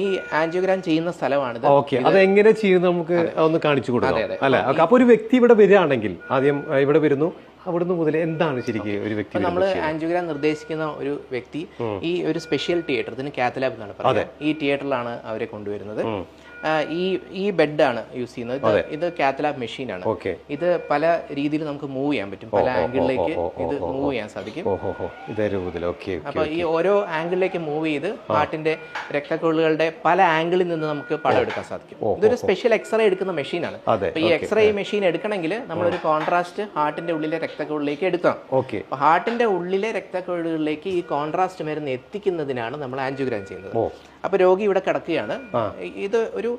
ഈ ആൻജിയോഗ്രാം ചെയ്യുന്ന സ്ഥലമാണിത്. ഓക്കെ അത് എങ്ങനെ ചെയ്യുന്നത് നമുക്ക് ഒന്ന് കാണിച്ചു കൊടുക്കാം. അല്ലെ? ഓക്കെ അപ്പൊ ഒരു വ്യക്തി ഇവിടെ വരികയാണെങ്കിൽ ആദ്യം ഇവിടെ വരുന്നു. അവിടുന്ന് മുതൽ എന്താണ് ശരിക്കും ഒരു വ്യക്തി നമ്മൾ ആൻജിയോഗ്രാം നിർദ്ദേശിക്കുന്ന ഒരു വ്യക്തി ഈ ഒരു സ്പെഷ്യൽ തിയേറ്റർ ഇതിന് കാത്തലാബ് എന്നാണ് പറയുന്നത് ഈ തിയേറ്ററിലാണ് അവരെ കൊണ്ടുവരുന്നത്. ഈ ഈ ബെഡാണ് യൂസ് ചെയ്യുന്നത്. ഇത് കാത്തലാബ് മെഷീനാണ്. ഇത് പല രീതിയിൽ നമുക്ക് മൂവ് ചെയ്യാൻ പറ്റും. പല ആംഗിളിലേക്ക് ഇത് മൂവ് ചെയ്യാൻ സാധിക്കും. അപ്പൊ ഈ ഓരോ ആംഗിളിലേക്ക് മൂവ് ചെയ്ത് പാട്ടിന്റെ രക്തക്കൊള്ളുകളുടെ പല ആംഗിളിൽ നിന്ന് നമുക്ക് പടം എടുക്കാൻ സാധിക്കും. ഇതൊരു സ്പെഷ്യൽ എക്സ്റേ എടുക്കുന്ന മെഷീനാണ് ആണ് അപ്പൊ ഈ എക്സ്റേ മെഷീൻ എടുക്കണമെങ്കിൽ നമ്മളൊരു കോൺട്രാസ്റ്റ് ഹാർട്ടിന്റെ ഉള്ളിലെ രക്തക്കൊള്ളിലേക്ക് എടുക്കണം. ഓക്കെ. അപ്പൊ ഹാർട്ടിന്റെ ഉള്ളിലെ രക്തക്കൊള്ളുകളിലേക്ക് ഈ കോൺട്രാസ്റ്റ് മരുന്ന് എത്തിക്കുന്നതിനാണ് നമ്മൾ ആൻജിയോഗ്രാം ചെയ്യുന്നത്. ഓ അപ്പൊ രോഗി ഇവിടെ കിടക്കുകയാണ്. ഇത് ഒരു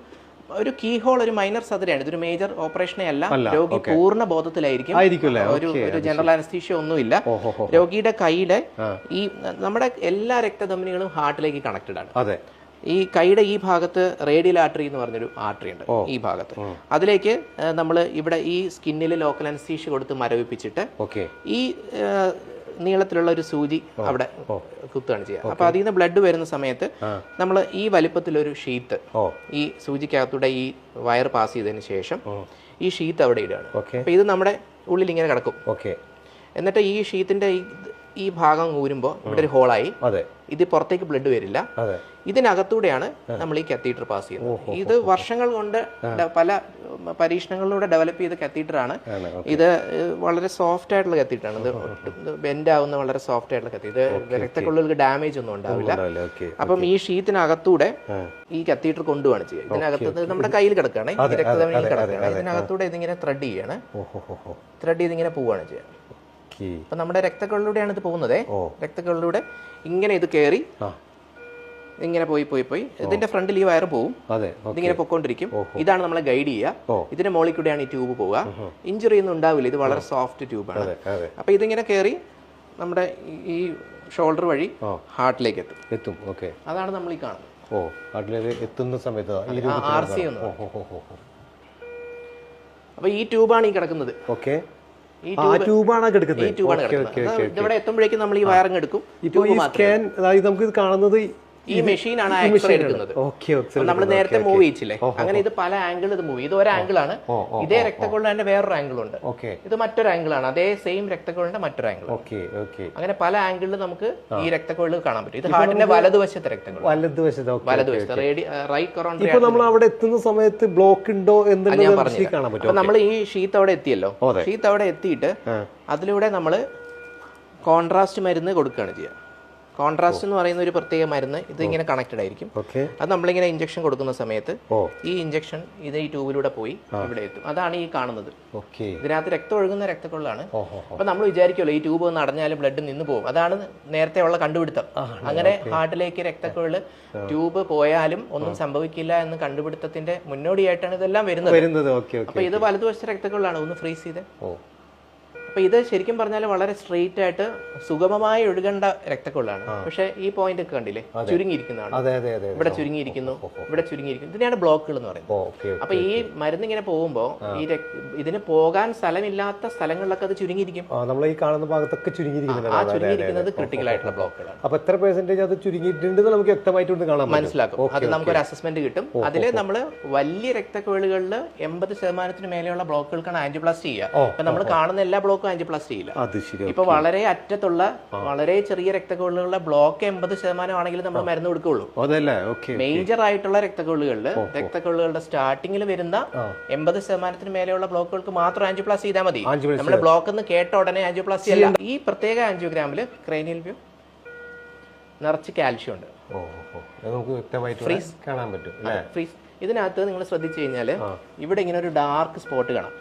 ഒരു കീ ഹോൾ ഒരു മൈനർ സർജറിയാണ്. ഇതൊരു മേജർ ഓപ്പറേഷനെ അല്ല രോഗി പൂർണ ബോധത്തിലായിരിക്കും. ഒരു ഒരു ജനറൽ അനസ്തീഷ്യ ഒന്നുമില്ല. രോഗിയുടെ കൈയുടെ ഈ നമ്മുടെ എല്ലാ രക്തധമനികളും ഹാർട്ടിലേക്ക് കണക്റ്റഡ് ആണ്. അതെ. ഈ കൈയുടെ ഈ ഭാഗത്ത് റേഡിയൽ ആർട്ടറി എന്ന് പറഞ്ഞൊരു ആർട്ടറി ഉണ്ട് ഈ ഭാഗത്ത്. അതിലേക്ക് നമ്മൾ ഇവിടെ ഈ സ്കിന്നിൽ ലോക്കൽ അനസ്തീഷ്യ കൊടുത്ത് മരവിപ്പിച്ചിട്ട് ഈ നീളത്തിലുള്ള ഒരു സൂചി അവിടെ കുത്തുകയാണ് ചെയ്യുക. അപ്പൊ അതിൽ നിന്ന് ബ്ലഡ് വരുന്ന സമയത്ത് നമ്മൾ ഈ വലിപ്പത്തിലൊരു ഷീറ്റ് ഈ സൂചിക്കകത്തൂടെ ഈ വയർ പാസ് ചെയ്തതിന് ശേഷം ഈ ഷീറ്റ് അവിടെ ഇടുകയാണ്. അപ്പോൾ അപ്പൊ ഇത് നമ്മുടെ ഉള്ളിൽ ഇങ്ങനെ കിടക്കും എന്നിട്ട് ഈ ഷീറ്റിന്റെ ഈ ഈ ഭാഗം ഊരുമ്പോൾ ഇവിടെ ഒരു ഹോളായി. അതെ. ഇത് പുറത്തേക്ക് ബ്ലഡ് വരില്ല. ഇതിനകത്തൂടെയാണ് നമ്മൾ ഈ കത്തീറ്റർ പാസ് ചെയ്യുന്നത്. ഇത് വർഷങ്ങൾ കൊണ്ട് പല പരീക്ഷണങ്ങളിലൂടെ ഡെവലപ്പ് ചെയ്ത കത്തീറ്റർ ആണ്. ആണ് ഇത് വളരെ സോഫ്റ്റ് ആയിട്ടുള്ള കത്തീറ്റർ ആണ്. ഇത് ബെൻഡ് ആവുന്ന വളരെ സോഫ്റ്റ് ആയിട്ടുള്ള കത്തീറ്റർ ഇത് രക്തക്കൊള്ളുകൾക്ക് ഡാമേജ് ഒന്നും ഉണ്ടാവില്ല. അപ്പം ഈ ഷീറ്റിനകത്തൂടെ ഈ കത്തീറ്റർ കൊണ്ടുപോവാണ് ചെയ്യുക. ഇതിനകത്ത് ഇത് നമ്മുടെ കയ്യിൽ കിടക്കുകയാണ്. ഈ രക്തധമനിയിൽ കിടക്കുകയാണ്. ഇതിനകത്തൂടെ ഇതിങ്ങനെ ത്രെഡ് ചെയ്യാണ്. ത്രെഡ് ചെയ്ത് ഇങ്ങനെ പോവുകയാണ് ചെയ്യുക. അപ്പൊ നമ്മുടെ രക്തക്കൊള്ളിലൂടെയാണ് ഇത് പോകുന്നത്. രക്തക്കളിലൂടെ ഇങ്ങനെ ഇത് കയറി ഇങ്ങനെ പോയി പോയി പോയി. ഇതിന്റെ ഫ്രണ്ടിൽ ഈ വയർ പോവും. ഇതിങ്ങനെ പൊക്കോണ്ടിരിക്കും. ഇതാണ് നമ്മളെ ഗൈഡ് ചെയ്യുക ഇതിന്റെ മോളിൽ കൂടെയാണ് ഈ ട്യൂബ് പോവുക. ഇഞ്ചുറി ഒന്നും ഉണ്ടാവില്ല. ഇത് വളരെ സോഫ്റ്റ് ട്യൂബാണ്. അപ്പൊ ഇതിങ്ങനെ കയറി നമ്മുടെ ഈ- ഷോൾഡർ വഴി ഹാർട്ടിലേക്ക് എത്തും. എത്തും. ഓക്കെ. അതാണ് നമ്മൾ ഈ കാണുന്നത്. ഓ ഹാർട്ടിലേക്ക് എത്തുന്ന സമയത്ത് ആർ സി അപ്പൊ ഈ ട്യൂബാണ് ഈ കിടക്കുന്നത്. ഓക്കെ. ഈ ട്യൂബാണ് ഈ കിടക്കുന്നത് ട്യൂബാണ് കിടക്കുന്നത് ഇവിടെ എത്തുമ്പോഴേക്കും നമ്മൾ ഈ വയറിങ് എടുക്കും. ഇപ്പോൾ ഈ സ്കാൻ അതായത് നമുക്ക് ഇത് കാണുന്നത് ഈ മെഷീനാണ് എക്സ്റേ എടുക്കുന്നത്. നമ്മൾ നേരത്തെ മൂവ് ചെയ്യിച്ചില്ലേ അങ്ങനെ ഇത് പല ആംഗിൾ ഇത് മൂവ് ഇത് ഒരു ആംഗിൾ ആണ്. ഇതേ രക്തക്കൊള്ളിന്റെ വേറൊരു ആംഗിൾ ഉണ്ട്. ഇത് മറ്റൊരു ആംഗിൾ ആണ്. അതേ സെയിം രക്തക്കൊള്ളിന്റെ മറ്റൊരു ആംഗിൾ അങ്ങനെ പല ആംഗിളിൽ നമുക്ക് ഈ രക്തക്കൊള്ളിൽ കാണാൻ പറ്റും. ഇത് ഹാർട്ടിന്റെ വലതുവശത്തെ രക്തക്കൊള്ളി വലതുവശത്ത് വലതുവശത്ത് റേഡി റൈറ്റ് നമ്മൾ അവിടെ എത്തുന്ന സമയത്ത് ബ്ലോക്ക് ഉണ്ടോ എന്ന് നമ്മൾ ഈ ഷീത്ത് അവിടെ എത്തിയല്ലോ. ഷീത്ത് അവിടെ എത്തിയിട്ട് അതിലൂടെ നമ്മൾ കോൺട്രാസ്റ്റ് മരുന്ന് കൊടുക്കുകയാണ് ചെയ്യുക കോൺട്രാസ്റ്റ് എന്ന് പറയുന്ന ഒരു പ്രത്യേക മരുന്ന് ഇത് ഇങ്ങനെ കണക്റ്റഡ് ആയിരിക്കും. അത് നമ്മളിങ്ങനെ ഇഞ്ചക്ഷൻ കൊടുക്കുന്ന സമയത്ത് ഈ ഇഞ്ചക്ഷൻ ഇത് ഈ ട്യൂബിലൂടെ പോയി ഇവിടെ എത്തും. അതാണ് ഈ കാണുന്നത്. ഇതിനകത്ത് രക്തം ഒഴുകുന്ന രക്തക്കൊള്ളാണ്. അപ്പൊ നമ്മൾ വിചാരിക്കുമല്ലോ ഈ ട്യൂബ് ഒന്ന് അടഞ്ഞാൽ ബ്ലഡ് നിന്ന് പോകും. അതാണ് നേരത്തെ ഉള്ള കണ്ടുപിടുത്തം. അങ്ങനെ ഹാർട്ടിലേക്ക് രക്തക്കൊഴൽ ട്യൂബ് പോയാലും ഒന്നും സംഭവിക്കില്ല എന്ന് കണ്ടുപിടുത്തത്തിന്റെ മുന്നോടിയായിട്ടാണ് ഇതെല്ലാം വരുന്നത്. അപ്പൊ ഇത് വലതുവശത്തെ രക്തക്കൊള്ളാണ്? ഒന്ന് ഫ്രീസ് ചെയ്ത്. ഓ അപ്പൊ ഇത് ശരിക്കും പറഞ്ഞാൽ വളരെ സ്ട്രെയിറ്റ് ആയിട്ട് സുഗമമായി ഒഴുകേണ്ട രക്തക്കൊള്ളാണ്. പക്ഷെ ഈ പോയിന്റ് ഒക്കെ കണ്ടില്ലേ? ചുരുങ്ങിയിരിക്കുന്നതാണ്. ഇവിടെ ചുരുങ്ങിയിരിക്കുന്നു ഇവിടെ ചുരുങ്ങിയിരിക്കുന്നു. ഇതിനെയാണ് ബ്ലോക്കുകൾ എന്ന് പറയുന്നത്. അപ്പോൾ അപ്പൊ ഈ മരുന്ന് ഇങ്ങനെ പോകുമ്പോ ഈ ഇതിന് പോകാൻ സ്ഥലമില്ലാത്ത സ്ഥലങ്ങളിലൊക്കെ അത് ചുരുങ്ങിയിരിക്കും. ആ നമ്മൾ ഈ കാണുന്ന ഭാഗത്തൊക്കെ ചുരുങ്ങിയിരിക്കുന്നുണ്ട് ആ ചുരുങ്ങിയിരിക്കുന്നത് ക്രിട്ടിക്കൽ ആയിട്ടുള്ള ബ്ലോക്കുകളാണ്. അപ്പൊ എത്ര പെർസെന്റേജ് അത് ചുരുങ്ങിയിട്ടുണ്ട് നമുക്ക് വ്യക്തമായിട്ട് കാണാം മനസ്സിലാക്കും. അത് നമുക്ക് ഒരു അസസ്മെന്റ് കിട്ടും. അതിൽ നമ്മൾ വലിയ രക്തക്കുഴലുകളിൽ എൺപത് ശതമാനത്തിന് മേലെയുള്ള ബ്ലോക്കുകൾക്കാണ് ആന്റിപ്ലാസ്റ്റ് ചെയ്യുക. അപ്പൊ നമ്മൾ കാണുന്ന എല്ലാ ബ്ലോക്കും ആന്റിപ്ലാസ്റ്റ് ഇല്ല അത് ശരി ഇപ്പൊ വളരെ അറ്റത്തുള്ള വളരെ ചെറിയ രക്തക്കൊള്ളുകളുടെ ബ്ലോക്ക് എൺപത് ശതമാനം ആണെങ്കിൽ നമ്മൾ മരുന്ന് കൊടുക്കുള്ളൂ അതല്ലേ? ഓക്കെ മേജർ ആയിട്ടുള്ള രക്തക്കൊള്ളുകളിൽ രക്തക്കൊള്ളുകളുടെ സ്റ്റാർട്ടിങ്ങിൽ വരുന്ന എൺപത് ശതമാനത്തിന് മേലെയുള്ള ബ്ലോക്കുകൾക്ക് മാത്രം ആൻജിയോപ്ലാസ്റ്റി ചെയ്താൽ മതി. നമ്മുടെ ബ്ലോക്ക് എന്ന് കേട്ട ഉടനെ ആൻജിയോപ്ലാസ്റ്റി അല്ല. ഈ പ്രത്യേക ആൻജിയോഗ്രാമിൽ ക്രൈനിയൽ വ്യൂ നിറച്ച് കാൽഷ്യം ഉണ്ട്. നമുക്ക് വ്യക്തമായിട്ട് കാണാൻ പറ്റും ഇതിനകത്ത് നിങ്ങൾ ശ്രദ്ധിച്ചു കഴിഞ്ഞാൽ ഇവിടെ ഇങ്ങനെ ഒരു ഡാർക്ക് സ്പോട്ട് കാണാം.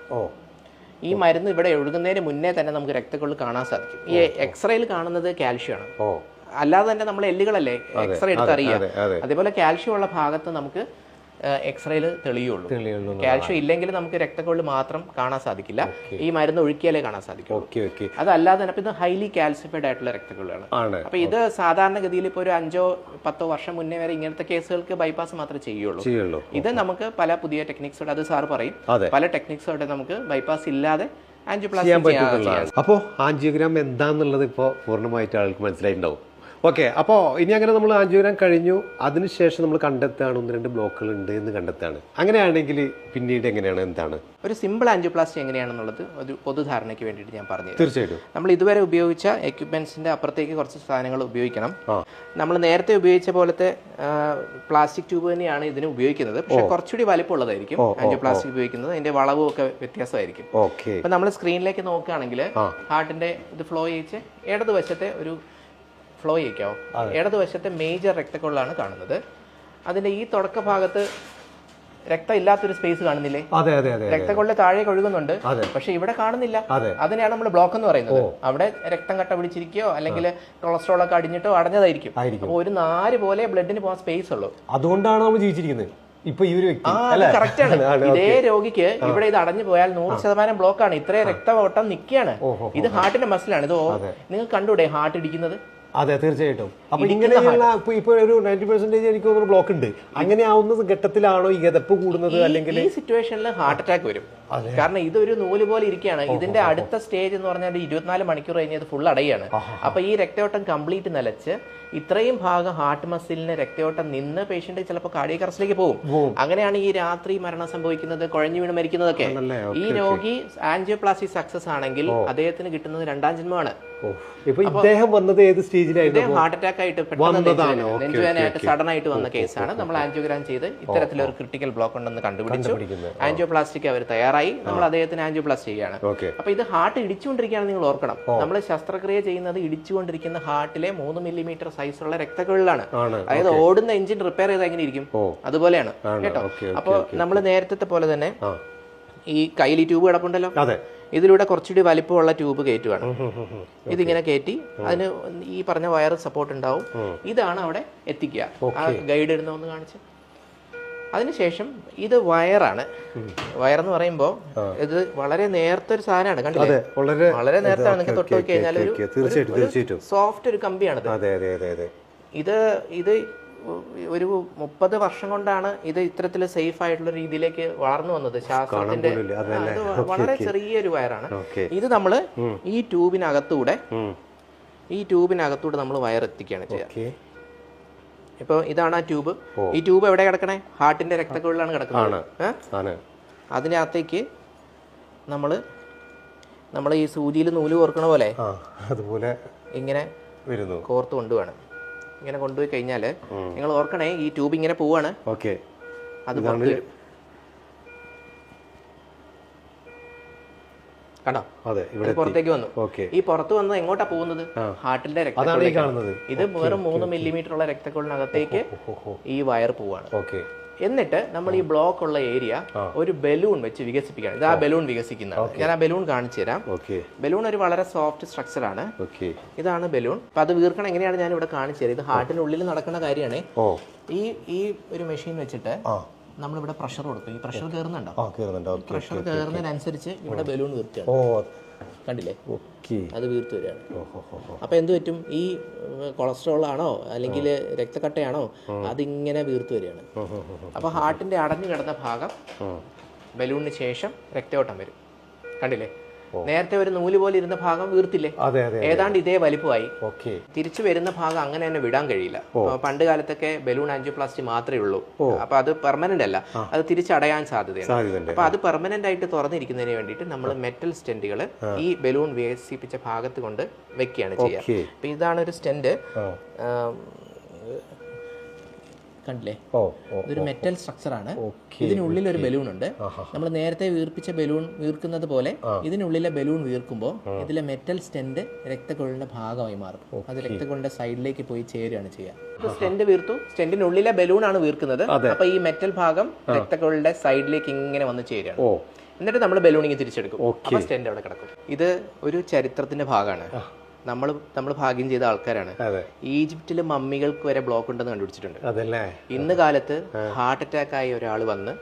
ഈ മരുന്ന് ഇവിടെ ഒഴുകുന്നതിന് മുന്നേ തന്നെ നമുക്ക് രക്തക്കുള്ളിൽ കാണാൻ സാധിക്കും. ഈ എക്സ്റേയിൽ കാണുന്നത് കാൽഷ്യമാണ് അല്ലാതെ തന്നെ നമ്മൾ എല്ലുകളല്ലേ എക്സ്റേ എടുത്ത് അറിയാം അതെ അതെ. അതേപോലെ കാൽഷ്യം ഉള്ള ഭാഗത്ത് നമുക്ക് എക്സ്റേയിൽ തെളിയുള്ളൂ. കാൽഷ്യം ഇല്ലെങ്കിൽ നമുക്ക് രക്തക്കൊള്ളു മാത്രം കാണാൻ സാധിക്കില്ല. ഈ മരുന്ന് ഒഴുക്കിയാലേ കാണാൻ സാധിക്കും ഓക്കെ ഓക്കെ. അതല്ലാതെ തന്നെ ഇത് ഹൈലി കാൽസിഫൈഡ് ആയിട്ടുള്ള രക്തക്കൊള്ളുകളാണ്. ആണ്. അപ്പൊ ഇത് സാധാരണഗതിയിൽ ഇപ്പോൾ ഒരു അഞ്ചോ പത്തോ വർഷം മുന്നേ വരെ ഇങ്ങനത്തെ കേസുകൾക്ക് ബൈപ്പാസ് മാത്രമേ ചെയ്യുള്ളൂ. ഇത് നമുക്ക് പല പുതിയ ടെക്നിക്സോടെ അത് സാർ പറയും. പല ടെക്നിക്സോടെ നമുക്ക് ബൈപ്പാസ് ഇല്ലാതെ ആൻജിയോപ്ലാസ്റ്റി ചെയ്യാൻ അപ്പോൾ ആൻജിയോഗ്രാം എന്താണെന്നുള്ളത് ഇപ്പോൾ പൂർണമായിട്ട് ആൾക്ക് മനസ്സിലായിട്ടുണ്ടാവും. ഓക്കെ അപ്പോൾ ഇനി അങ്ങനെ നമ്മൾ ആഞ്ചിയോഗ്രാം കഴിഞ്ഞു. അതിനുശേഷം നമ്മൾ കണ്ടെത്താണ് ഒന്ന് രണ്ട് ബ്ലോക്കുകൾ ഉണ്ട് എന്ന് കണ്ടെത്താണ് അങ്ങനെയാണെങ്കിൽ പിന്നീട് എങ്ങനെയാണ്? എന്താണ്? ഒരു സിമ്പിൾ ആൻജിയോപ്ലാസ്റ്റി എങ്ങനെയാണെന്നുള്ളത് ഒരു പൊതുധാരണയ്ക്ക് വേണ്ടിയിട്ട് ഞാൻ പറഞ്ഞു തീർച്ചയായിട്ടും. നമ്മൾ ഇതുവരെ ഉപയോഗിച്ച എക്യുപ്മെന്റ്സിന്റെ അപ്പുറത്തേക്ക് കുറച്ച് സാധനങ്ങൾ ഉപയോഗിക്കണം. നമ്മൾ നേരത്തെ ഉപയോഗിച്ച പോലത്തെ പ്ലാസ്റ്റിക് ട്യൂബ് തന്നെയാണ് ഇതിന് ഉപയോഗിക്കുന്നത്. പക്ഷെ കുറച്ചുകൂടി വലിപ്പമുള്ളതായിരിക്കും ആൻജിയോപ്ലാസ്റ്റിക് ഉപയോഗിക്കുന്നത്. അതിന്റെ വളവും ഒക്കെ വ്യത്യാസമായിരിക്കും നമ്മൾ സ്ക്രീനിലേക്ക് നോക്കുകയാണെങ്കിൽ ഹാർട്ടിന്റെ ഇത് ഫ്ലോ ചെയ്യിച്ച് ഇടതുവശത്തെ ഒരു ഫ്ലോ ചെയ്യിക്കാവോ ഇടതുവശത്തെ മേജർ രക്തക്കൊള്ളാണ് കാണുന്നത്. അതിന്റെ ഈ തുടക്ക ഭാഗത്ത് രക്തം ഇല്ലാത്തൊരു സ്പേസ് കാണുന്നില്ലേ? അതെ അതെ അതെ രക്തക്കൊള്ള താഴേക്ക് ഒഴുകുന്നുണ്ട്. പക്ഷെ ഇവിടെ കാണുന്നില്ല. അതെ. അതിനെയാണ് നമ്മൾ ബ്ലോക്ക് എന്ന് പറയുന്നത്. അവിടെ രക്തം കട്ട പിടിച്ചിരിക്കോ അല്ലെങ്കിൽ കൊളസ്ട്രോൾ ഒക്കെ അടിഞ്ഞിട്ടോ അടഞ്ഞതായിരിക്കും. അപ്പൊ ഒരു നാല് പോലെ ബ്ലഡിന് പോകാൻ സ്പേസ് ഉള്ളൂ. അതുകൊണ്ടാണ് നമ്മൾ ജീവിച്ചിരിക്കുന്നത്. ഇപ്പൊ ഈ ഒരു വ്യക്തി ആ അത് കറക്റ്റ് ആണ്. ഇതേ രോഗിക്ക് ഇവിടെ ഇത് അടഞ്ഞു പോയാൽ നൂറ് ശതമാനം ബ്ലോക്ക് ആണ്. ഇത്രയും രക്തഓട്ടം നിൽക്കുകയാണ്. ഇത് ഹാർട്ടിന്റെ മസിലാണ് ഇത് നിങ്ങൾ കണ്ടൂടെ ഹാർട്ട് ഇടിക്കുന്നത്? അതെ തീർച്ചയായിട്ടും. അപ്പൊ ഇങ്ങനെയുള്ള ഇപ്പൊ ഒരു നയന്റി പെർസെന്റേജ് എനിക്ക് തോന്നുന്നു ബ്ലോക്ക് ഉണ്ട്. അങ്ങനെ ആവുന്ന ഘട്ടത്തിലാണോ ഈ ഗതപ്പ് കൂടുന്നത് അല്ലെങ്കിൽ ഈ സിറ്റുവേഷനിൽ ഹാർട്ട് അറ്റാക്ക് വരും. കാരണം ഇതൊരു നൂൽ പോലെ ഇരിക്കുകയാണ്. ഇതിന്റെ അടുത്ത സ്റ്റേജ് എന്ന് പറഞ്ഞാൽ ഇരുപത്തിനാല് മണിക്കൂർ കഴിഞ്ഞ് ഇത് ഫുൾ അടയാണ് അപ്പൊ ഈ രക്തയോട്ടം കംപ്ലീറ്റ് നിലച്ച് ഇത്രയും ഭാഗം ഹാർട്ട് മസിലിന് രക്തയോട്ടം നിന്ന് പേഷ്യന്റ് ചിലപ്പോൾ കാർഡിയക് അറസ്റ്റിലേക്ക് പോകും. അങ്ങനെയാണ് ഈ രാത്രി മരണം സംഭവിക്കുന്നത് കുഴഞ്ഞു വീണ് മരിക്കുന്നതൊക്കെ. ഈ രോഗി ആൻജിയോപ്ലാസ്റ്റി സക്സസ് ആണെങ്കിൽ അദ്ദേഹത്തിന് കിട്ടുന്നത് രണ്ടാം ജന്മമാണ്. ഇദ്ദേഹം വന്നത് ഏത് സ്റ്റേജിലായിരുന്നു ഹാർട്ട് അറ്റാക്ക് ആയിട്ട് നെഞ്ചുവേനായിട്ട് സഡൻ ആയിട്ട് വന്ന കേസാണ് നമ്മൾ ആൻജിയോഗ്രാം ചെയ്ത് ഇത്തരത്തിലൊരു ക്രിട്ടിക്കൽ ബ്ലോക്ക് ഉണ്ടെന്ന് കണ്ടുപിടിച്ചു. ആൻജിയോപ്ലാസ്റ്റിക് അവർ തയ്യാറായി നമ്മൾ അദ്ദേഹത്തിന് ആൻജിയോപ്ലാസ്റ്റി പ്ലസ് ചെയ്യുകയാണ് അപ്പൊ ഇത് ഹാർട്ട് ഇടിച്ചുകൊണ്ടിരിക്കുകയാണ് നിങ്ങൾ ഓർക്കണം. നമ്മൾ ശസ്ത്രക്രിയ ചെയ്യുന്നത് ഇടിച്ചുകൊണ്ടിരിക്കുന്ന ഹാർട്ടിലെ മൂന്ന് മില്ലിമീറ്റർ സൈസുള്ള രക്തക്കുഴലാണ്. അതായത് ഓടുന്ന എഞ്ചിൻ റിപ്പയർ ചെയ്ത് എങ്ങനെ ഇരിക്കും? അതുപോലെയാണ്. കേട്ടോ? അപ്പൊ അപ്പോൾ നമ്മൾ നേരത്തെ പോലെ തന്നെ ഈ കയ്യിൽ ട്യൂബ് കിടപ്പുണ്ടല്ലോ? ഇതിലൂടെ കുറച്ചുകൂടി വലിപ്പമുള്ള ട്യൂബ് കയറ്റുവാണ്. ഇതിങ്ങനെ കയറ്റി അതിന് ഈ പറഞ്ഞ വയർ സപ്പോർട്ട് ഉണ്ടാവും. ഇതാണ് അവിടെ എത്തിക്കുക. ആ ഗൈഡ് ഇടുന്ന ഒന്ന് കാണിച്ച്. അതിനുശേഷം ഇത് വയറാണ്. വയറെന്ന് പറയുമ്പോൾ ഇത് വളരെ നേരത്തെ ഒരു സാധനമാണ് കണ്ടില്ലേ? വളരെ നേരത്താണ് നിങ്ങൾക്ക് തൊട്ട് നോക്കി കഴിഞ്ഞാൽ തീർച്ചയായിട്ടും സോഫ്റ്റ് ഒരു കമ്പിയാണിത്. അതെ ഇത് ഇത് ഒരു മുപ്പത് വർഷം കൊണ്ടാണ് ഇത് ഇത്തരത്തിൽ സേഫ് ആയിട്ടുള്ള രീതിയിലേക്ക് വളർന്നു വന്നത്. ശാസ്ത്രത്തിന്റെ വളരെ ചെറിയൊരു വയറാണ്. ഇത് നമ്മൾ ഈ ട്യൂബിനകത്തൂടെ ഈ ട്യൂബിനകത്തൂടെ നമ്മൾ വയർ എത്തിക്കുകയാണ് ചെയ്യുക. ഇപ്പോൾ ഇതാണ് ആ ട്യൂബ്. ഈ ട്യൂബ് എവിടെ കിടക്കണേ? ഹാർട്ടിന്റെ രക്തക്കുഴലാണ് കിടക്കുന്നത്. അതിനകത്തേക്ക് നമ്മൾ നമ്മൾ ഈ സൂചിയിൽ നൂൽ കോർക്കണ പോലെ അതുപോലെ ഇങ്ങനെ വരുന്നു. കോർത്ത് കൊണ്ടുപോകണം. ഇങ്ങനെ കൊണ്ടുപോയി കഴിഞ്ഞാൽ നിങ്ങൾ ഓർക്കണേ ഈ ട്യൂബ് ഇങ്ങനെ പോവാണ്. ഓക്കെ. അത് പുറത്ത് വരും കണ്ടോ? അതെ ഇവിടെ പുറത്തേക്ക് വന്നു. ഈ പുറത്ത് വന്നത് എങ്ങോട്ടാ പോകുന്നത്? ഹാർട്ടിന്റെ കാണുന്നത്. ഇത് വെറും മൂന്ന് മില്ലിമീറ്റർ ഉള്ള രക്തക്കുഴലിനകത്തേക്ക് ഈ വയർ പോവാണ്. എന്നിട്ട് നമ്മൾ ഈ ബ്ലോക്ക് ഉള്ള ഏരിയ ഒരു ബലൂൺ വെച്ച് വികസിപ്പിക്കുകയാണ്. ഇത് ആ. ബലൂൺ വികസിക്കുന്ന ഞാൻ ആ ബലൂൺ കാണിച്ചു തരാം. ബലൂൺ ഒരു വളരെ സോഫ്റ്റ് സ്ട്രക്ചർ ആണ്. ഓക്കെ. ഇതാണ് ബലൂൺ. അപ്പൊ അത് വീർക്കണം എങ്ങനെയാണ് ഞാൻ ഇവിടെ കാണിച്ചു തരാം. ഇത് ഹാർട്ടിനുള്ളിൽ നടക്കുന്ന കാര്യമാണ്. ഈ ഈ ഒരു മെഷീൻ വെച്ചിട്ട് നമ്മളിവിടെ പ്രഷർ കൊടുക്കും. ഈ പ്രഷർ കയറുന്നുണ്ടോ പ്രഷർ കയറുന്നതിനനുസരിച്ച് ഇവിടെ ബലൂൺ വീർക്കുകയാണ്. ഓ കണ്ടില്ലേ? ഓക്കെ അത് വീർത്തു വരികയാണ്. ഓഹോ ഹോ അപ്പൊ എന്ത് പറ്റും? ഈ കൊളസ്ട്രോൾ ആണോ അല്ലെങ്കിൽ രക്തക്കട്ടയാണോ അതിങ്ങനെ വീർത്തു വരികയാണ്. അപ്പൊ ഹാർട്ടിന്റെ അടഞ്ഞു കിടന്ന ഭാഗം ബലൂണിന് ശേഷം രക്തയോട്ടം വരും. കണ്ടില്ലേ? നേരത്തെ ഒരു നൂൽ പോലെ ഇരുന്ന ഭാഗം വീർത്തില്ലേ? ഏതാണ്ട് ഇതേ വലിപ്പമായി. ഓക്കെ. തിരിച്ചു വരുന്ന ഭാഗം അങ്ങനെ തന്നെ വിടാൻ കഴിയില്ല. പണ്ട് കാലത്തൊക്കെ ബലൂൺ ആൻജിയോപ്ലാസ്റ്റി മാത്രമേ ഉള്ളൂ. അപ്പൊ അത് പെർമനന്റ് അല്ല. അത് തിരിച്ചടയാൻ സാധ്യതയുണ്ട്. അപ്പൊ അത് പെർമനന്റ് ആയിട്ട് തുറന്നിരിക്കുന്നതിന് വേണ്ടിയിട്ട് നമ്മൾ മെറ്റൽ സ്റ്റെന്റുകൾ ഈ ബലൂൺ വികസിപ്പിച്ച ഭാഗത്ത് കൊണ്ട് വെക്കുകയാണ് ചെയ്യുക. അപ്പൊ ഇതാണ് ഒരു സ്റ്റെന്റ് കണ്ടില്ലേ? ഇതൊരു മെറ്റൽ സ്ട്രക്ചർ ആണ്. ഇതിനുള്ളിൽ ഒരു ബലൂൺ ഉണ്ട്. നമ്മൾ നേരത്തെ വീർപ്പിച്ച ബലൂൺ വീർക്കുന്നത് പോലെ ഇതിനുള്ളിലെ ബലൂൺ വീർക്കുമ്പോൾ ഇതിലെ മെറ്റൽ സ്റ്റെന്റ് രക്തക്കൊഴലിന്റെ ഭാഗമായി മാറും. അത് രക്തക്കൊഴലിന്റെ സൈഡിലേക്ക് പോയി ചേരുകയാണ് ചെയ്യുക സ്റ്റെന്റ് വീർത്തു. സ്റ്റെന്റിനുള്ളിലെ ബലൂൺ ആണ് വീർക്കുന്നത്. അപ്പൊ ഈ മെറ്റൽ ഭാഗം രക്തക്കൊഴലിന്റെ സൈഡിലേക്ക് ഇങ്ങനെ വന്ന് ചേരുകയാണ്. ഓ. എന്നിട്ട് നമ്മൾ ബലൂണിങ് തിരിച്ചെടുക്കും. സ്റ്റെന്റ് അവിടെ കിടക്കും. ഇത് ഒരു ചരിത്രത്തിന്റെ ഭാഗമാണ്. നമ്മൾ നമ്മൾ ഭാഗ്യം ചെയ്ത ആൾക്കാരാണ്. ഈജിപ്തിൽ മമ്മികൾക്ക് വരെ ബ്ലോക്ക് ഉണ്ടെന്ന് കണ്ടുപിടിച്ചിട്ടുണ്ട്. ഇന്ന് കാലത്ത് ഹാർട്ട് അറ്റാക്ക് ആയ ഒരാൾ വന്ന്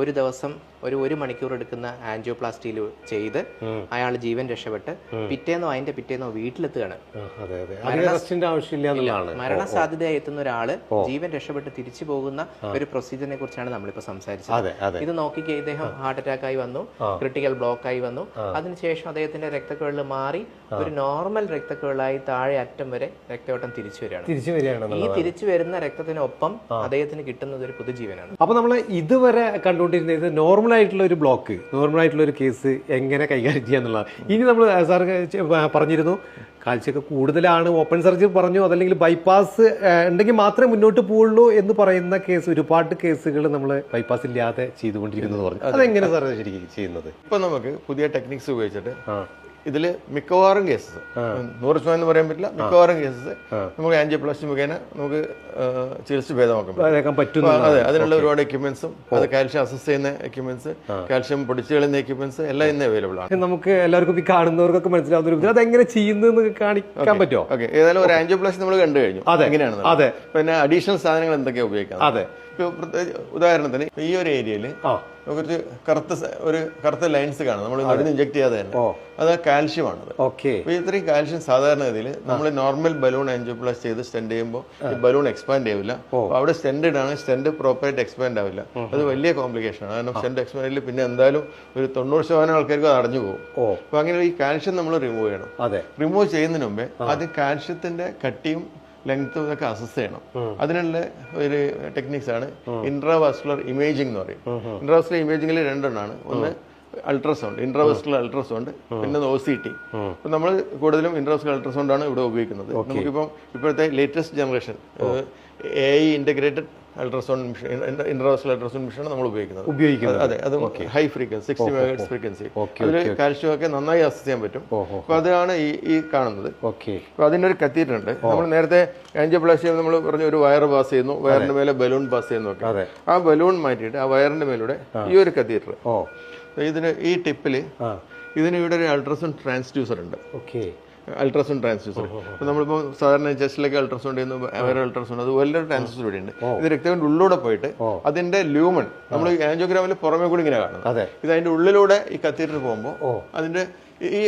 ഒരു ദിവസം ഒരു ഒരു മണിക്കൂർ എടുക്കുന്ന ആൻജിയോപ്ലാസ്റ്റിയിൽ ചെയ്ത് അയാൾ ജീവൻ രക്ഷപ്പെട്ട് പിറ്റേന്നോ അതിന്റെ പിറ്റേന്നോ വീട്ടിലെത്തുകയാണ്. മരണസാധ്യതയായി എത്തുന്ന ഒരാൾ ജീവൻ രക്ഷപ്പെട്ട് തിരിച്ചു പോകുന്ന ഒരു പ്രൊസീജിയറിനെ കുറിച്ചാണ് നമ്മളിപ്പോ സംസാരിച്ചത്. ഇത് നോക്കിക്കേ ഇദ്ദേഹം ഹാർട്ട് അറ്റാക്ക് ആയി വന്നു ക്രിട്ടിക്കൽ ബ്ലോക്ക് ആയി വന്നു. അതിനുശേഷം അദ്ദേഹത്തിന്റെ രക്തക്കുഴൽ മാറി ഒരു നോർമൽ രക്തക്കുഴലായി താഴെ അറ്റം വരെ രക്തയോട്ടം തിരിച്ചു വരികയാണ്. തിരിച്ചു വരികയാണ് ഈ തിരിച്ചു വരുന്ന രക്തത്തിനൊപ്പം അദ്ദേഹത്തിന് കിട്ടുന്നത് ഒരു പുതുജീവനാണ്. അപ്പൊ നമ്മൾ ഇതുവരെ കണ്ടുകൊണ്ടിരുന്നത് നോർമൽ ആയിട്ടുള്ള ഒരു ബ്ലോക്ക് നോർമൽ ആയിട്ടുള്ള ഒരു കേസ് എങ്ങനെ കൈകാര്യം ചെയ്യാന്നുള്ളതാണ് ഇനി നമ്മൾ സാർ പറഞ്ഞിരുന്നു കാഴ്ചയൊക്കെ കൂടുതലാണ് ഓപ്പൺ സർജറി പറഞ്ഞു അതല്ലെങ്കിൽ ബൈപ്പാസ് ഉണ്ടെങ്കിൽ മാത്രമേ മുന്നോട്ട് പോവുള്ളൂ എന്ന് പറയുന്ന കേസ് ഒരുപാട് കേസുകൾ നമ്മൾ ബൈപ്പാസ് ഇല്ലാതെ ചെയ്തുകൊണ്ടിരിക്കുന്നത് പറഞ്ഞു. അതെങ്ങനെ സാർ ശരിക്കും ചെയ്യുന്നത്? ഇപ്പൊ നമുക്ക് പുതിയ ടെക്നിക്സ് ഉപയോഗിച്ചിട്ട് ഇതിൽ മിക്കവാറും കേസസ്. നൂറ് ശതമാനം എന്ന് പറയാൻ പറ്റില്ല. മിക്കവാറും കേസസ്. നമുക്ക് ആൻജിയോപ്ലാസ്റ്റി മുഖേന നമുക്ക് ചികിത്സ ചികിത്സിച്ച് ഭേദമാക്കാൻ പറ്റും. അതെ അതിനുള്ള ഒരുപാട് എക്യുപ്മെന്റ്സും അത് കാൽഷ്യം അസസ് ചെയ്യുന്ന എക്യുപ്മെന്റ്സ് കാൽഷ്യം പൊടിച്ചു കളയുന്ന എക്യുപ്മെന്റ്സ് എല്ലാം ഇന്ന് അവൈലബിൾ ആണ്. നമുക്ക് എല്ലാവർക്കും ഈ കാണുന്നവർക്കൊക്കെ മനസ്സിലാവുന്ന അതെങ്ങനെ ചെയ്യുന്നതെന്ന് കാണിക്കാൻ പറ്റുമോ? ഓക്കെ. ഏതായാലും ഒരു ആൻജിയോപ്ലാസ്റ്റി നമ്മൾ കണ്ടു കഴിഞ്ഞു. അതെ. എങ്ങനെയാണ് അതെ. പിന്നെ അഡീഷണൽ സാധനങ്ങൾ എന്തൊക്കെയാണ് ഉപയോഗിക്കാം അതെ. ഉദാഹരണത്തിന് ഈ ഒരു ഏരിയയിൽ കുറച്ച് കറുത്ത ഒരു കറുത്ത ലൈൻസ് കാണാം. നമ്മൾ മരുന്ന് ഇഞ്ചെക്ട് ചെയ്യാതെ തന്നെ. അത് ഓക്കെ. അപ്പൊ ഇത്രയും കാൽഷ്യം സാധാരണഗതിയിൽ നമ്മൾ നോർമൽ ബലൂൺ ആൻജിയോപ്ലാസ് ചെയ്ത് സ്റ്റെൻഡ് ചെയ്യുമ്പോൾ ഈ ബലൂൺ എക്സ്പാൻഡ് ചെയ്യില്ല അവിടെ സ്റ്റെൻഡ് ആണ്. സ്റ്റെൻഡ് പ്രോപ്പറായിട്ട് എക്സ്പാൻഡ് ആവില്ല. അത് വലിയ കോംപ്ലിക്കേഷൻ ആണ്. കാരണം സ്റ്റെൻഡ് എക്സ്പാൻഡ് എക്സ്പാൻഡിൽ പിന്നെ എന്തായാലും ഒരു തൊണ്ണൂറ് ശതമാനം ആൾക്കാർക്ക് അത് അടഞ്ഞു പോകും. അപ്പൊ അങ്ങനെ ഈ കാൽഷ്യം നമ്മൾ റിമൂവ് ചെയ്യണം. അതെ. റിമൂവ് ചെയ്യുന്നതിന് മുമ്പേ അത് കാൽഷ്യത്തിന്റെ കട്ടിയും ലെങ്ത്തും ഇതൊക്കെ അസസ് ചെയ്യണം. അതിനുള്ള ഒരു ടെക്നിക്സ് ആണ് ഇൻട്രാവാസ്കുലർ ഇമേജിംഗ് എന്ന് പറയും. ഇൻട്രാവാസ്കുലർ ഇമേജിംഗിൽ രണ്ടെണ്ണമാണ് ഒന്ന് അൾട്രാസൗണ്ട് ഇൻട്രാവാസ്കുലർ അൾട്രാസൗണ്ട് പിന്നെ ഒ സി ടി നമ്മൾ കൂടുതലും ഇൻട്രാവാസ്കുലർ അൾട്രാസൗണ്ട് ആണ് ഇവിടെ ഉപയോഗിക്കുന്നത്. നമുക്കിപ്പം ഇപ്പോഴത്തെ latest generation a integrated ultrasound machine intravascular ultrasound മെഷീനാണ് നമ്മൾ ഉപയോഗിക്കുന്നത്. ഉപയോഗിക്കുന്നത്. അതെ അത് high frequency sixty megahertz frequency അതിൽ കാൽഷ്യം ഒക്കെ നന്നായി അസസ് ചെയ്യാൻ പറ്റും. അപ്പൊ അതാണ് ഈ ഈ കാണുന്നത്. ഓക്കെ അപ്പൊ അതിനൊരു കത്തീറ്ററുണ്ട് നമ്മൾ നേരത്തെ ആൻജിയോപ്ലാസ്റ്റി നമ്മൾ പറഞ്ഞു ഒരു വയർ പാസ് ചെയ്യുന്നു. വയറിന്റെ മേലെ ബലൂൺ പാസ് ചെയ്യുന്നു ഒക്കെ. ആ ബലൂൺ മാറ്റിയിട്ട് ആ വയറിന്റെ മേലൂടെ ഈ ഒരു കത്തീറ്റർ ഓ. ഇതിന് ഈ ടിപ്പിൽ ആ. ഇതിന് ഇവിടെ ഒരു അൾട്രാസൗണ്ട് ട്രാൻസ്ഡ്യൂസർ ഉണ്ട്. Okay ultrasound transducer. അപ്പോൾ നമ്മളിപ്പോൾ സാധാരണ ചെസ്റ്റിലൊക്കെ അൾട്രാസൗണ്ട് ചെയ്യുന്നു വേറെ അൾട്രാസൗണ്ട് അത് ഒരു ട്രാൻസ്ഡ്യൂസർ ഇവിടെ ഉണ്ട് ഇത് രക്തത്തിന്റെ ഉള്ളിലൂടെ പോയിട്ട് അതിന്റെ ലൂമൺ നമ്മൾ ആൻജിയോഗ്രാമിൽ പുറമേ കൂടി ഇങ്ങനെ കാണുന്നത് ഇത് അതിന്റെ ഉള്ളിലൂടെ ഈ കത്തീറ്റർ പോകുമ്പോൾ അതിന്റെ ഈ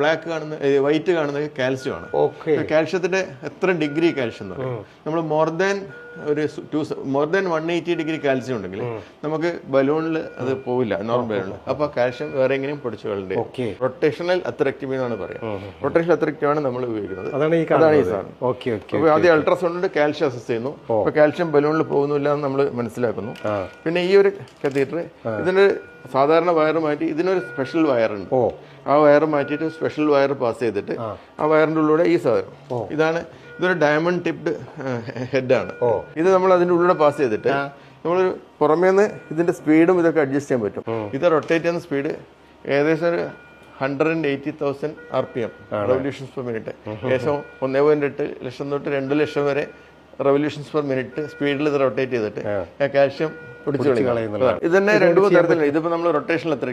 ബ്ലാക്ക് കാണുന്ന വൈറ്റ് കാണുന്നത് കാൽസ്യം ആണ്. കാൽഷ്യത്തിന്റെ എത്ര ഡിഗ്രി കാൽഷ്യം എന്ന് പറയും. നമ്മൾ മോർ ദാൻ ഒരു two more than one eighty degree calcium ഉണ്ടെങ്കിൽ നമുക്ക് ബലൂണിൽ അത് പോവില്ല നോർമൽ ബലൂണിൽ അപ്പൊ കാൽഷ്യം വേറെ എങ്ങനെയും പൊടിച്ചു കളണ്ടേ റൊട്ടേഷണൽ അത്രക്റ്റീവ് എന്നാണ് പറയുക റൊട്ടേഷണൽ അത്രക്റ്റീവ് ആണ് നമ്മൾ ഉപയോഗിക്കുന്നത്. അതാണ് ഈ സാധനം. അപ്പൊ ആദ്യം അൾട്രാസൗണ്ടിൽ കാൽഷ്യം അസസ് ചെയ്യുന്നു. അപ്പൊ കാൽഷ്യം ബലൂണിൽ പോകുന്നില്ല എന്ന് നമ്മൾ മനസ്സിലാക്കുന്നു. പിന്നെ ഈ ഒരു കത്തീറ്റർ ഇതിന്റെ സാധാരണ വയർ മാറ്റി ഇതിനൊരു സ്പെഷ്യൽ വയറുണ്ട് ആ വയർ മാറ്റിയിട്ട് സ്പെഷ്യൽ വയർ പാസ് ചെയ്തിട്ട് ആ. വയറിന്റെ ഉള്ളിലൂടെ ഈ സാധനം. ഇതാണ് ഇതൊരു ഡയമണ്ട് ടിപ്ഡ് ഹെഡാണ് ഇത് നമ്മൾ അതിന്റെ ഉള്ളിലൂടെ പാസ് ചെയ്തിട്ട് നമ്മൾ പുറമേന്ന് ഇതിന്റെ സ്പീഡും ഇതൊക്കെ അഡ്ജസ്റ്റ് ചെയ്യാൻ പറ്റും. ഇത് റൊട്ടേറ്റ് ചെയ്യുന്ന സ്പീഡ് ഏകദേശം ഒരു hundred and eighty thousand R P M revolutions per minute ഏകദേശം ഒന്നേ പോയിന്റ് എട്ട് ലക്ഷം തൊട്ട് രണ്ട് ലക്ഷം വരെ റെവല്യൂഷൻസ് പെർ മിനിറ്റ് സ്പീഡിൽ ഇത് റൊട്ടേറ്റ് ചെയ്തിട്ട് കാൽഷ്യം പിടിച്ചു ഇത് തന്നെ രണ്ടു മൂന്ന് തരത്തിലുണ്ട് ഇതിപ്പോ നമ്മൾ റൊട്ടേഷനിൽ എത്ര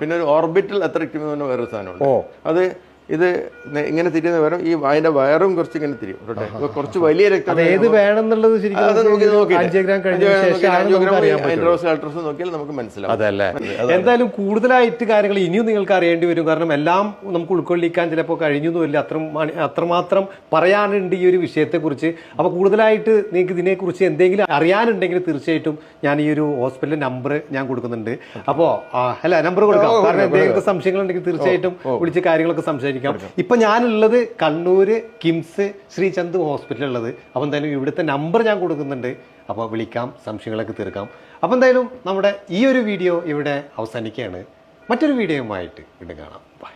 പിന്നെ ഒരു ഓർബിറ്റൽ എത്ര വേറൊരു സാധനമുണ്ട്. അത് ഇത് ഇങ്ങനെ തിരിയുന്ന വരും ഈ അതിന്റെ വയറും കുറച്ച് ഇങ്ങനെ തിരിയും. കുറച്ച് വലിയ രക്തം ഏത് വേണമെന്നുള്ളത് നോക്കിയാൽ നമുക്ക് മനസ്സിലാവും. അതല്ലേ. എന്തായാലും കൂടുതലായിട്ട് കാര്യങ്ങൾ ഇനിയും നിങ്ങൾക്ക് അറിയേണ്ടി വരും. കാരണം എല്ലാം നമുക്ക് ഉൾക്കൊള്ളിക്കാൻ ചിലപ്പോൾ കഴിഞ്ഞു വരില്ല. അത്ര അത്രമാത്രം പറയാനുണ്ട് ഈ ഒരു വിഷയത്തെക്കുറിച്ച്. അപ്പോൾ കൂടുതലായിട്ട് നിങ്ങൾക്ക് ഇതിനെക്കുറിച്ച് എന്തെങ്കിലും അറിയാനുണ്ടെങ്കിൽ തീർച്ചയായിട്ടും ഞാൻ ഈ ഒരു ഹോസ്പിറ്റലിലെ നമ്പർ ഞാൻ കൊടുക്കുന്നുണ്ട്. അപ്പോൾ അല്ല നമ്പർ കൊടുക്കാം. കാരണം എന്തെങ്കിലും സംശയങ്ങൾ ഉണ്ടെങ്കിൽ തീർച്ചയായിട്ടും വിളിച്ച് കാര്യങ്ങളൊക്കെ സംസാരിക്കാം ഇപ്പൊ ഞാനുള്ളത് കണ്ണൂര് കിംസ് ശ്രീചന്ദ് ഹോസ്പിറ്റലുള്ളത് അപ്പോൾ എന്തായാലും ഇവിടുത്തെ നമ്പർ ഞാൻ കൊടുക്കുന്നുണ്ട്. അപ്പോൾ വിളിക്കാം സംശയങ്ങളൊക്കെ തീർക്കാം. അപ്പോൾ എന്തായാലും നമ്മുടെ ഈ ഒരു വീഡിയോ ഇവിടെ അവസാനിക്കുകയാണ്. മറ്റൊരു വീഡിയോയുമായിട്ട് വീണ്ടും കാണാം. ബൈ